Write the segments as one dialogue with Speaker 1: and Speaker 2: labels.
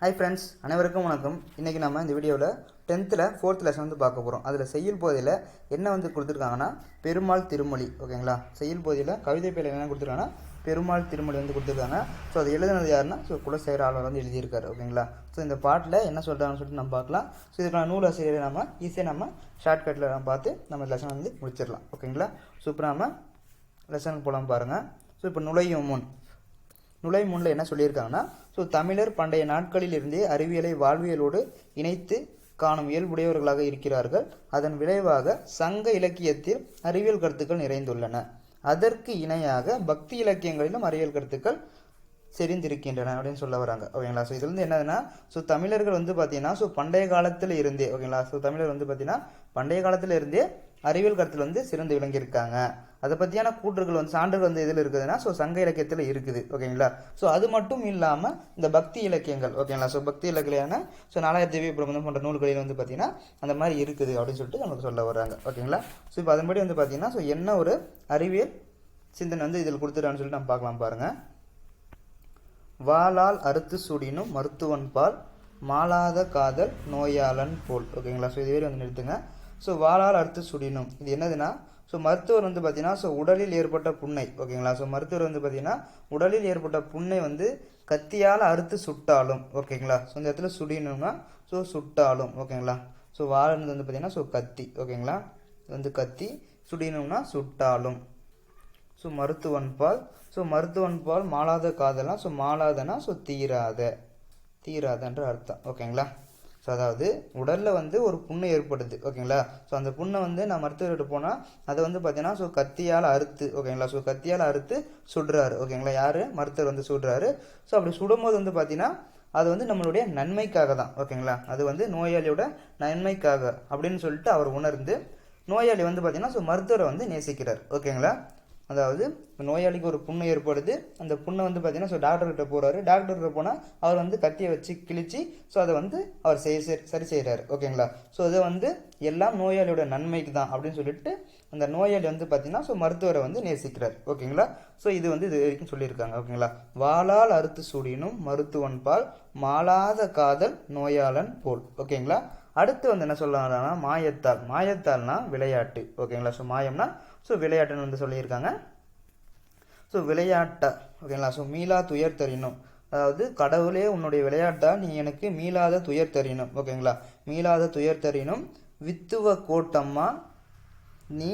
Speaker 1: Hi friends அனைவருக்கும் வணக்கம். இன்றைக்கி நம்ம இந்த வீடியோவில் டென்த்தில் ஃபோர்த் லெசன் வந்து பார்க்க போகிறோம் அதில் செய்யுள் போதையில் என்ன வந்து கொடுத்துருக்காங்கன்னா பெருமாள் திருமொழி ஓகேங்களா செய்யுள் போதியில் கவிதை பேரில் என்ன கொடுத்துருக்காங்கன்னா பெருமாள் திருமொழி வந்து கொடுத்துருக்காங்க. ஸோ அது எழுதுனது யாருன்னா ஸோ குலசேகர ஆழ்வார் வந்து எழுதியிருக்காரு ஓகேங்களா ஸோ இந்த பாட்டில் என்ன சொல்கிறாங்கன்னு சொல்லிட்டு நம்ம பார்க்கலாம். ஸோ இதுக்கான நூல் ஆசிரியரை நம்ம ஈஸியாக நம்ம ஷார்ட்கட்டில் நம்ம பார்த்து நம்ம லெசன் வந்து முடிச்சிடலாம் ஓகேங்களா சூப்பராக நம்ம லெசனுக்கு போகலாம் பாருங்கள் ஸோ இப்போ நுழையும் முன். நுழை என்ன சொல்லியிருக்காங்கன்னா ஸோ தமிழர் பண்டைய நாட்களில் இருந்தே அறிவியலை வாழ்வியலோடு இணைத்து காணும் இயல்புடையவர்களாக இருக்கிறார்கள். அதன் விளைவாக சங்க இலக்கியத்தில் அறிவியல் கருத்துக்கள் நிறைந்துள்ளன. அதற்கு இணையாக பக்தி இலக்கியங்களிலும் அறிவியல் கருத்துக்கள் செறிந்திருக்கின்றன அப்படின்னு சொல்ல வராங்க. ஓகேங்களா? ஸோ இதுல இருந்து என்னதுன்னா ஸோ தமிழர்கள் வந்து பார்த்தீங்கன்னா ஸோ பண்டைய காலத்தில் இருந்தே ஓகேங்களா? ஸோ தமிழர் வந்து பார்த்தீங்கன்னா பண்டைய காலத்தில் இருந்தே அறிவியல் கருத்தில் வந்து சிறந்து விளங்கியிருக்காங்க. அதை பற்றியான கூற்றுகள் வந்து சான்றுகள் வந்து எதில் இருக்குதுன்னா ஸோ சங்க இலக்கியத்தில் இருக்குது ஓகேங்களா? ஸோ அது மட்டும் இல்லாமல் இந்த பக்தி இலக்கியங்கள் ஓகேங்களா? ஸோ பக்தி இலக்கியான ஸோ நாலாயிரம் தேவி பிரபந்தம் போன்ற நூல்களில் வந்து பார்த்தீங்கன்னா அந்த மாதிரி இருக்குது அப்படின்னு சொல்லிட்டு நமக்கு சொல்ல வர்றாங்க ஓகேங்களா? ஸோ இப்போ அதன்படி வந்து பார்த்தீங்கன்னா ஸோ என்ன ஒரு அறிவியல் சிந்தனை வந்து இதில் கொடுத்துட்டான்னு சொல்லிட்டு நம்ம பார்க்கலாம் பாருங்கள் வாளால் அறுத்து சுடினும் மருத்துவன் பால் மாளாத காதல் நோயாளன் போல் ஓகேங்களா? ஸோ இதுவே வந்து நிறுத்துங்க. ஸோ வாளால் அறுத்து சுடினும் இது என்னதுன்னா ஸோ மருத்துவர் வந்து பார்த்தீங்கன்னா ஸோ உடலில் ஏற்பட்ட புண்ணை ஓகேங்களா ஸோ மருத்துவர் வந்து பார்த்தீங்கன்னா உடலில் ஏற்பட்ட புண்ணை வந்து கத்தியால் அறுத்து சுட்டாலும் ஓகேங்களா ஸோ இந்த இடத்துல சுடினோம்னா ஸோ சுட்டாலும் ஓகேங்களா ஸோ வாழறது வந்து பார்த்தீங்கன்னா ஸோ கத்தி ஓகேங்களா வந்து கத்தி சுடினோம்னா சுட்டாலும். ஸோ மருத்துவன் பால் ஸோ மருத்துவன் பால் மாளாத காதலாம் ஸோ மாளாதனா? ஸோ தீராத. தீராதன்ற அர்த்தம் ஓகேங்களா ஸோ அதாவது உடலில் வந்து ஒரு புண்ணு ஏற்படுது ஓகேங்களா? ஸோ அந்த புண்ணை வந்து நான் மருத்துவர்கிட்ட போனால் அதை வந்து பார்த்தீங்கன்னா ஸோ கத்தியால் அறுத்து ஓகேங்களா? ஸோ கத்தியால் அறுத்து சுடுறாரு ஓகேங்களா? யார்? மருத்துவர் வந்து சுடுறாரு. ஸோ அப்படி சுடும்போது வந்து பார்த்தீங்கன்னா அது வந்து நம்மளுடைய நன்மைக்காக தான் ஓகேங்களா? அது வந்து நோயாளியோட நன்மைக்காக அப்படின்னு சொல்லிட்டு அவர் உணர்ந்து நோயாளி வந்து பார்த்தீங்கன்னா ஸோ மருத்துவரை வந்து நேசிக்கிறார் ஓகேங்களா? அதாவது நோயாளிக்கு ஒரு புண்ணு ஏற்படுது. அந்த புண்ணை வந்து பார்த்தீங்கன்னா ஸோ டாக்டர்கிட்ட போகிறாரு டாக்டர்கிட்ட போனால் அவர் வந்து கத்தியை வச்சு கிழிச்சு ஸோ அதை வந்து அவர் செய் செய்- சரி செய்கிறாரு ஓகேங்களா ஸோ அதை வந்து எல்லாம் நோயாளியோட நன்மைக்கு தான் அப்படின்னு சொல்லிட்டு அந்த நோயாளி வந்து பார்த்தீங்கன்னா ஸோ மருத்துவரை வந்து நேசிக்கிறார். ஓகேங்களா ஸோ இது வந்து இது வரைக்கும் சொல்லியிருக்காங்க. ஓகேங்களா வாளால் அறுத்து சூடினும் மருத்துவன் பால் மாளாத காதல் நோயாளன் போல். ஓகேங்களா அடுத்து வந்து என்ன சொல்லலாம்னா மாயத்தால். மாயத்தால்னா விளையாட்டு. ஓகேங்களா ஸோ மாயம்னா ஸோ விளையாட்டுன்னு வந்து சொல்லியிருக்காங்க. ஸோ விளையாட்டா ஓகேங்களா? ஸோ மீளா துயர் தரினும் அதாவது கடவுளே உன்னுடைய விளையாட்டா நீ எனக்கு மீளாத துயர் தரினும் ஓகேங்களா? மீளாத துயர் தரினும் வித்துவ கோட்டம்மா நீ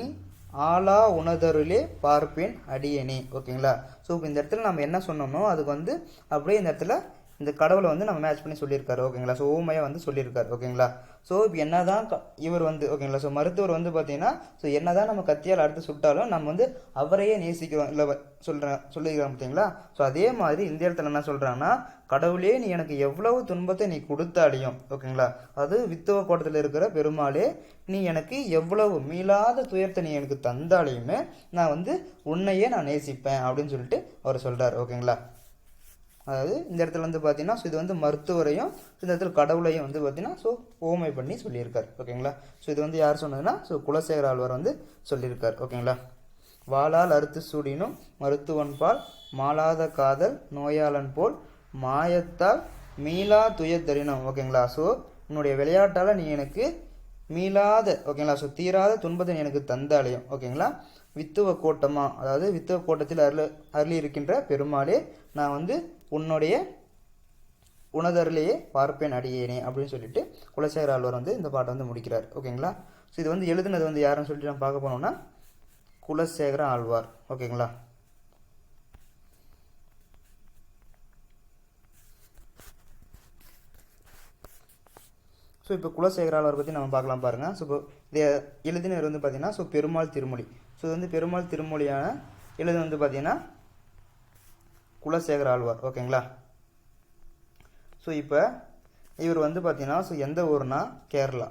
Speaker 1: ஆளா உணதருளே பார்ப்பேன் அடியணி ஓகேங்களா? ஸோ இப்போ இந்த இடத்துல நம்ம என்ன சொன்னோமோ அதுக்கு வந்து அப்படியே இந்த இடத்துல இந்த கடவுளை வந்து நம்ம மேட்ச் பண்ணி சொல்லியிருக்காரு ஓகேங்களா? ஸோ ஓமையாக வந்து சொல்லியிருக்காரு ஓகேங்களா? ஸோ இப்போ என்னதான் தான் இவர் வந்து ஓகேங்களா? ஸோ மருத்துவர் வந்து பார்த்தீங்கன்னா ஸோ என்னதான் நம்ம கத்தியால் அடுத்து சுட்டாலும் நம்ம வந்து அவரையே நேசிக்கிறோம் இல்லை சொல்கிறேன் சொல்லியிருக்கிறோம் பார்த்தீங்களா ஸோ அதே மாதிரி இந்த இடத்துல என்ன சொல்கிறாங்கன்னா கடவுளே நீ எனக்கு எவ்வளவு துன்பத்தை நீ கொடுத்தாலையும் ஓகேங்களா? அது வித்துவ கோட்டத்தில் இருக்கிற பெருமாளே நீ எனக்கு எவ்வளவு மீளாத துயரத்தை நீ எனக்கு தந்தாலையுமே நான் வந்து உன்னையே நான் நேசிப்பேன் அப்படின்னு சொல்லிட்டு அவர் சொல்கிறார் ஓகேங்களா? அதாவது இந்த இடத்துல வந்து பார்த்தீங்கன்னா ஸோ இது வந்து மருத்துவரையும் இந்த இடத்துல கடவுளையும் வந்து பார்த்தீங்கன்னா ஸோ ஓமை பண்ணி சொல்லியிருக்கார். ஓகேங்களா? ஸோ இது வந்து யார் சொன்னதுன்னா ஸோ குலசேகர ஆழ்வார் வந்து சொல்லியிருக்கார். ஓகேங்களா? வாளால் அறுத்து சூடினும் மருத்துவன் பால் மாளாத காதல் நோயாளன் போல் மாயத்தால் மீளா துயர் தரினும். ஓகேங்களா? ஸோ உன்னுடைய விளையாட்டால் நீ எனக்கு மீளாத ஓகேங்களா? ஸோ தீராத துன்பத்தை எனக்கு தந்தாலையும் ஓகேங்களா? வித்துவ கோட்டமா அதாவது வித்துவ கோட்டத்தில் அருள் அருளி இருக்கின்ற பெருமாளே நான் வந்து உன்னுடைய உணதருளையே பார்ப்பேன் அடியேனே அப்படின்னு சொல்லிட்டு குலசேகர ஆழ்வார் வந்து இந்த பாட்டை வந்து முடிக்கிறார். ஓகேங்களா? ஸோ இது வந்து எழுதுனது வந்து யாருன்னு சொல்லிட்டு நம்ம பார்க்க போனோம்னா குலசேகர ஆழ்வார். ஓகேங்களா? ஸோ இப்போ குலசேகர ஆழ்வார் பற்றி நம்ம பார்க்கலாம் பாருங்கள் ஸோ இப்போ எழுதினர் வந்து பார்த்தீங்கன்னா ஸோ பெருமாள் திருமொழி. ஸோ இது வந்து பெருமாள் திருமொழியான எழுது வந்து பார்த்தீங்கன்னா குலசேகர ஆழ்வார். ஓகேங்களா? ஸோ இப்போ இவர் வந்து பார்த்தீங்கன்னா ஸோ எந்த ஊர்னா கேரளா.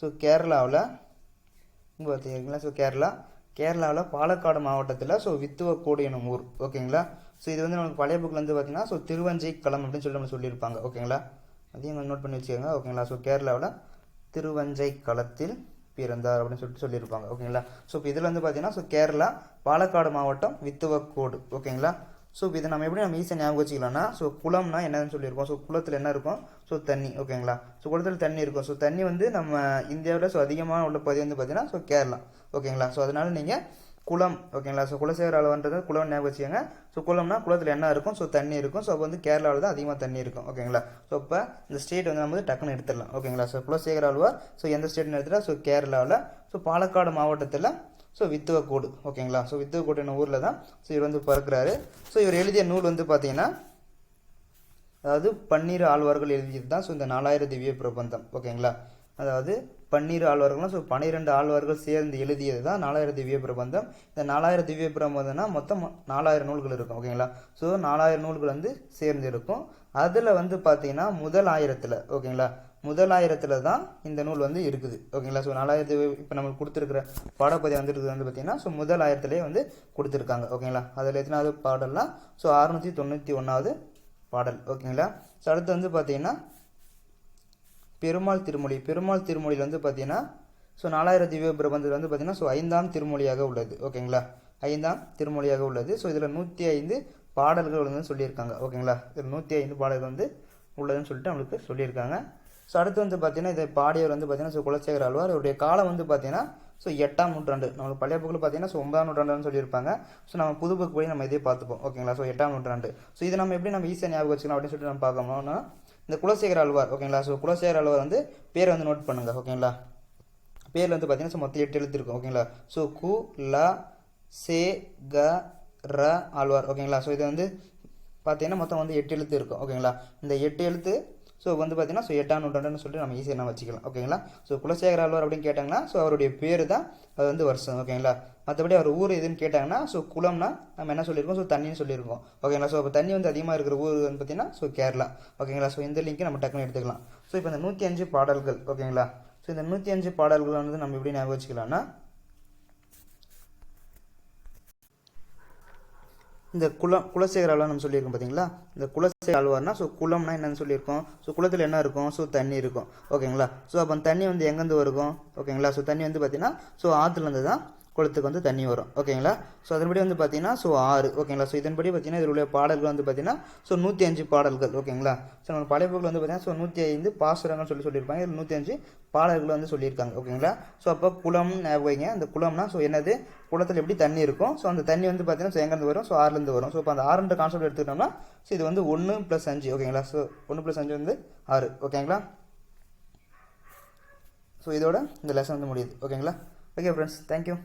Speaker 1: ஸோ கேரளாவில் இங்கே ஸோ கேரளா. கேரளாவில் பாலக்காடு மாவட்டத்தில் ஸோ வித்துவக்கோடு எனும் ஊர். ஓகேங்களா? ஸோ இது வந்து நமக்கு பழைய புக்கில் வந்து பார்த்தீங்கன்னா ஸோ திருவஞ்சை களம் அப்படின்னு சொல்லி நம்ம சொல்லியிருப்பாங்க. ஓகேங்களா? அதையும் நோட் பண்ணி வச்சுக்கோங்க. ஓகேங்களா? ஸோ கேரளாவில் திருவஞ்சை களத்தில் பிறந்தார் அப்படின்னு சொல்லிட்டு சொல்லியிருப்பாங்க. ஓகேங்களா? ஸோ இப்போ இதில் வந்து பார்த்தீங்கன்னா ஸோ கேரளா பாலக்காடு மாவட்டம் வித்துவக்கோடு. ஓகேங்களா? ஸோ இதை நம்ம எப்படி நம்ம ஈஸியாக ஞாபகம் வச்சுக்கலாம்னா ஸோ குளம்னா என்னன்னு சொல்லியிருக்கோம். ஸோ குளத்தில் என்ன இருக்கும்? ஸோ தண்ணி. ஓகேங்களா? ஸோ குளத்தில் தண்ணி இருக்கும். ஸோ தண்ணி வந்து நம்ம இந்தியாவில் ஸோ அதிகமான உள்ள பகுதி வந்து பார்த்தீங்கன்னா ஸோ கேரளா. ஓகேங்களா? ஸோ அதனால் நீங்கள் குளம் ஓகேங்களா ஸோ குலசேகர அளவுன்றது குளம் ஞாபகம் வச்சுக்கோங்க. ஸோ குளம்னா குளத்தில் என்ன இருக்கும்? ஸோ தண்ணி இருக்கும். ஸோ அப்போ வந்து கேரளாவில் தான் அதிகமாக தண்ணி இருக்கும். ஓகேங்களா ஸோ இப்போ இந்த ஸ்டேட் வந்து நம்ம வந்து டக்குன்னு எடுத்துடலாம். ஓகேங்களா ஸோ குலசேகர ஆழ்வார் ஸோ எந்த ஸ்டேட்னு எடுத்துட்டா ஸோ கேரளாவில் ஸோ பாலக்காடு மாவட்டத்தில் ஸோ வித்துவக்கோடு. ஓகேங்களா ஸோ வித்துவக்கோடு என்ன ஊரில் தான் ஸோ இவர் வந்து பிறக்கிறாரு. ஸோ இவர் எழுதிய நூல் வந்து பார்த்தீங்கன்னா அதாவது பன்னீர் ஆழ்வார்கள் எழுதியது தான் ஸோ இந்த நாலாயிரம் திவ்ய பிரபந்தம். ஓகேங்களா அதாவது பன்னீர் ஆழ்வார்கள்லாம் ஸோ பன்னிரெண்டு ஆழ்வார்கள் சேர்ந்து எழுதியது தான் நாலாயிரம் திவ்ய பிரபந்தம். இந்த நாலாயிரம் திவ்ய பிரபந்தம்னா மொத்தம் நாலாயிரம் நூல்கள் இருக்கும் ஓகேங்களா ஸோ நாலாயிரம் நூல்கள் வந்து சேர்ந்து இருக்கும். அதில் வந்து பார்த்தீங்கன்னா முதல் ஆயிரத்தில் ஓகேங்களா முதல் ஆயிரத்தில் தான் இந்த நூல் வந்து இருக்குது ஓகேங்களா ஸோ நாலாயிரத்து இப்போ நம்மளுக்கு கொடுத்துருக்குற பாடப்பதிவு வந்துருக்குது வந்து பார்த்தீங்கன்னா ஸோ முதல் ஆயிரத்துலேயே வந்து கொடுத்துருக்காங்க ஓகேங்களா அதில் எத்தனாவது பாடல்னா ஸோ அறுநூற்றி தொண்ணூற்றி ஒன்றாவது பாடல் ஓகேங்களா ஸோ அடுத்து வந்து பார்த்தீங்கன்னா பெருமாள் திருமொழி. பெருமாள் திருமொழியில் வந்து பார்த்தீங்கன்னா ஸோ நாலாயிரம் திவ்ய பிரபந்தத்தில் வந்து பார்த்தீங்கன்னா ஸோ ஐந்தாம் திருமொழியாக உள்ளது. ஓகேங்களா ஐந்தாம் திருமொழியாக உள்ளது. ஸோ இதில் நூற்றி ஐந்து பாடல்கள் வந்து சொல்லியிருக்காங்க. ஓகேங்களா இதில் நூற்றி ஐந்து பாடல்கள் வந்து உள்ளதுன்னு சொல்லிட்டு நம்மளுக்கு சொல்லியிருக்காங்க. ஸோ அடுத்து வந்து பார்த்தீங்கன்னா இதை பாடியவர் வந்து பார்த்தீங்கன்னா ஸோ குலசேகர் ஆழ்வார். அவருடைய காலம் வந்து பார்த்தீங்கன்னா ஸோ எட்டாம் நூற்றாண்டு. நம்மளுக்கு பழைய புக்கில் பார்த்தீங்கன்னா ஸோ ஒன்பதாம் நூற்றாண்டுன்னு சொல்லியிருப்பாங்க. ஸோ நம்ம புது புக் போய் நம்ம இதே பார்த்துப்போம். ஓகேங்களா ஸோ எட்டாம் நூற்றாண்டு. ஸோ இதை நம்ம எப்படி நம்ம ஈஸியாக ஞாபகம் வச்சுக்கலாம் அப்படின்னு சொல்லிட்டு நம்ம பார்க்கணும்னா இந்த குலசேகர ஆழ்வார் ஓகேங்களா ஸோ குலசேகர அல்வார் வந்து பேரை வந்து நோட் பண்ணுங்க. ஓகேங்களா பேரில் வந்து பார்த்தீங்கன்னா ஸோ மொத்தம் எட்டு எழுத்து இருக்கும் ஓகேங்களா ஸோ கு ல சே க ர ஆழ்வார் ஓகேங்களா ஸோ இது வந்து பார்த்தீங்கன்னா மொத்தம் வந்து எட்டு எழுத்து இருக்கும். ஓகேங்களா இந்த எட்டு எழுத்து ஸோ வந்து பார்த்தீங்கன்னா ஸோ எட்டாம் நூற்றாண்டுன்னு சொல்லிட்டு நம்ம ஈஸியாக நம்ம வச்சுக்கலாம். ஓகேங்களா ஸோ குலசேகர ஆழ்வார் அப்படின்னு கேட்டாங்கன்னா ஸோ அவருடைய பேர் தான் அது வந்து வருஷம். ஓகேங்களா மற்றபடி அவர் ஊர் எதுன்னு கேட்டாங்கன்னா ஸோ குளம்னா நம்ம என்ன சொல்லியிருக்கோம்? ஸோ தண்ணின்னு சொல்லியிருக்கோம். ஓகேங்களா ஸோ இப்போ தண்ணி வந்து அதிகமாக இருக்கிற ஊர் வந்து பார்த்தீங்கன்னா ஸோ கேரளா. ஓகேங்களா ஸோ இந்த லிங்க் நம்ம டக்குன்னு எடுத்துக்கலாம். ஸோ இப்போ இந்த நூற்றி அஞ்சு பாடல்கள் ஓகேங்களா ஸோ இந்த நூற்றி அஞ்சு பாடல்கள் வந்து நம்ம எப்படி ஞாபகம் வச்சுக்கலாம்னா இந்த குளம் குலசேகர ஆழ்வார் நம்ம சொல்லியிருக்கோம் பார்த்தீங்களா இந்த குலசேகர ஆழ்வார்னா ஸோ குளம்னா என்னன்னு சொல்லியிருக்கோம். ஸோ குளத்தில் என்ன இருக்கும்? ஸோ தண்ணி இருக்கும். ஓகேங்களா? ஸோ அப்போ தண்ணி வந்து எங்கேருந்து வருகும்? ஓகேங்களா? ஸோ தண்ணி வந்து பார்த்தீங்கன்னா ஸோ ஆற்றுலேருந்து தான் குளத்துக்கு வந்து தண்ணி வரும். ஓகேங்களா? ஸோ அதன்படி வந்து பார்த்தீங்கன்னா ஸோ ஆறு. ஓகேங்களா? ஸோ இதன்படி பார்த்தீங்கன்னா இதில் உள்ள பாடல்கள் வந்து பார்த்தீங்கன்னா ஸோ நூற்றி அஞ்சு பாடல்கள். ஓகேங்களா? ஸோ நம்ம படைப்புகள் வந்து பார்த்தீங்கன்னா ஸோ நூற்றி ஐந்து பாசுரங்கள்னு சொல்லி சொல்லியிருப்பாங்க. இதில் நூற்றி அஞ்சு பாடல்கள் வந்து சொல்லியிருக்காங்க. ஓகேங்களா? ஸோ அப்போ குளம்னு வைங்க. அந்த குளம்னா ஸோ என்னது? குளத்தில் எப்படி தண்ணி இருக்கும்? ஸோ அந்த தண்ணி வந்து பார்த்தீங்கன்னா ஸோ எங்கேருந்து வரும்? ஸோ ஆறுலேருந்து வரும். ஸோ இப்போ அந்த ஆறுன்ற கான்செப்ட் எடுத்துக்கிட்டோம்னா ஸோ இது வந்து ஒன்று ப்ளஸ் அஞ்சு. ஓகேங்களா? ஸோ ஒன்று ப்ளஸ் அஞ்சு வந்து ஆறு. ஓகேங்களா? ஸோ இதோட இந்த லெசன் வந்து முடியுது. ஓகேங்களா? Okay friends thank you